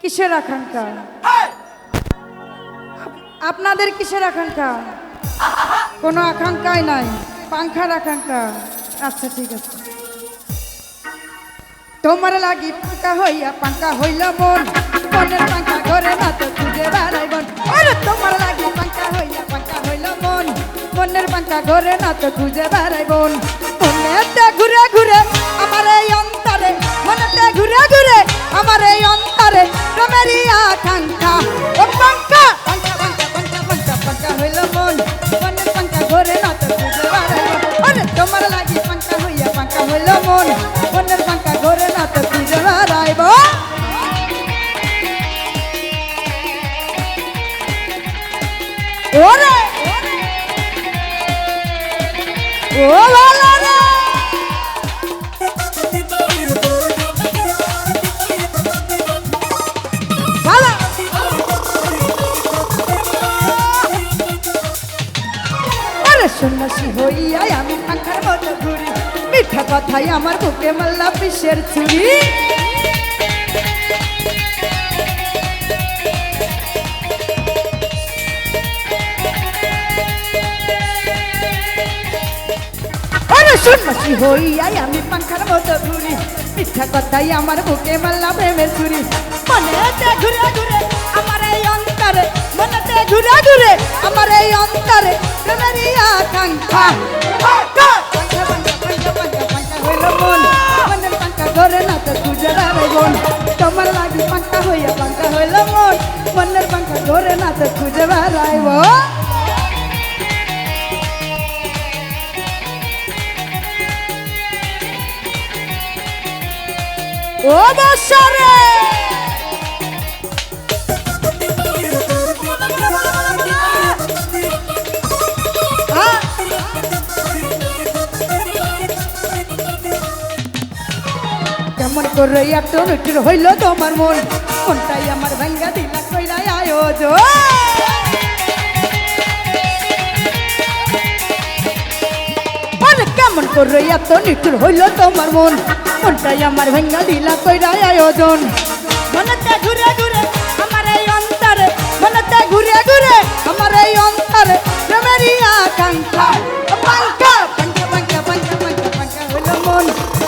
কিসের আকাঙ্ক্ষা? আপনাদের কিসের আকাঙ্ক্ষা? কোনো আকাঙ্ক্ষাই নাই পাংখার আকাঙ্ক্ষা। আচ্ছা ঠিক আছে। তোমার লাগি পাঙ্কা হইয়া পাঙ্কা হইল মন মনের পাঙ্কা ঘরে না তো খুঁজে বেড়াই বন আরে তোমার লাগি পাঙ্কা হইয়া পাঙ্কা হইল মন মনের পাঙ্কা ঘরে না তো খুঁজে বেড়াই বন মনেতে ঘুরে ঘুরে আমার এই অন্তরে মনেতে ঘুরে ঘুরে আমার এই সন্ন্যাসী হইয়া আমি পাখার মতো ঘুরি। মিঠা আমার বুকে মাল্লা পিসের চুরি। সন্ন্যাসী হইয়াই আমি পাখার মতো ঘুরি। মিঠা কথাই আমার বুকে মাল্লা প্রেমের চুরি মনেতে ঘুরে ঘুরে আমার এই অন্তরে, মনেতে ঘুরে ঘুরে আমার এই অন্তরে প্রেমেরই আকাঙ্ক্ষা। তোমার লাগি পাঙ্কা হইয়া পাঙ্কা হইল মন। মনের পাঙ্কা ঘরে না তো খুঁজে বেড়াইব। ও কেমন করে এত নটির হইল তোমার মন? কোনটাই আমার ভাঙ্গা দিলা আয়োজন। করে এত নিঠুর হইল তোমার মন। মনটাই আমার ভেঙ্গা দিলা কইরা আয়োজন মনেতে ঘুরে ঘুরে আমার এই অন্তরে, মনেতে ঘুরে ঘুরে আমার এই অন্তরে প্রেমেরই আকাঙ্ক্ষা। পাঙ্কা পাঙ্কা পাঙ্কা পাঙ্কা পাঙ্কা পাঙ্কা হইল মন।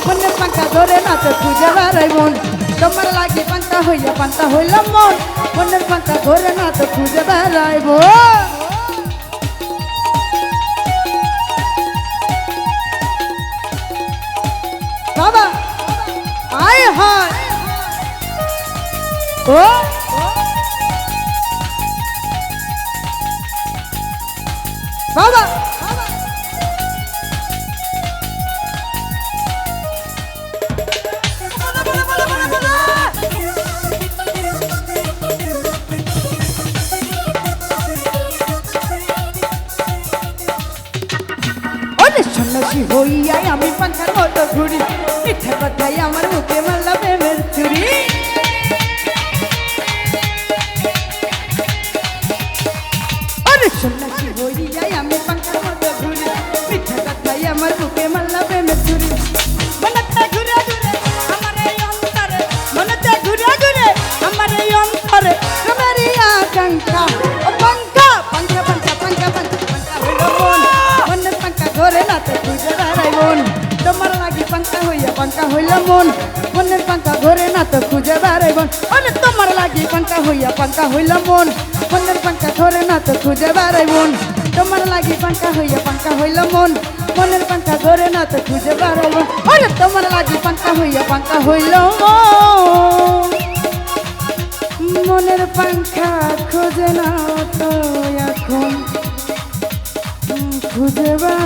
মনের পাঙ্কা ধরে না তো খুঁজে বেড়াই মন। তোমার লাগি পাঙ্কা হইয়া পাঙ্কা হইল মন। মনের পাঙ্কা ধরে না তো খুঁজে বেড়াইব ও? বাবা! সন্ন্যাসী হইয়াই আমি পাঙ্খার মতো ঘুরি। মিঠা কথাই আমার মুখে মারলা প্রেমের পাঙ্খা হইল মন মনের পাঙ্কা ঘরে না তো খুঁজে বেড়াই মন তোমার লাগি পাঙ্কা হইয়া পাঙ্কা হইল মন মনের পাঙ্কা ঘরে না তো খুঁজে বেড়াই ওরে তোমার লাগে পাঙ্কা হইয়া পাঙ্কা হইল মন। মনের পাঙ্কা ধরে না তো খুঁজে বাড়াল ওরে তোমার লাগে পাঙ্কা হইয়া পাঙ্কা হইল মনের পাঙ্খা খোঁজে না তো এখন। খুঁজে বাড়াল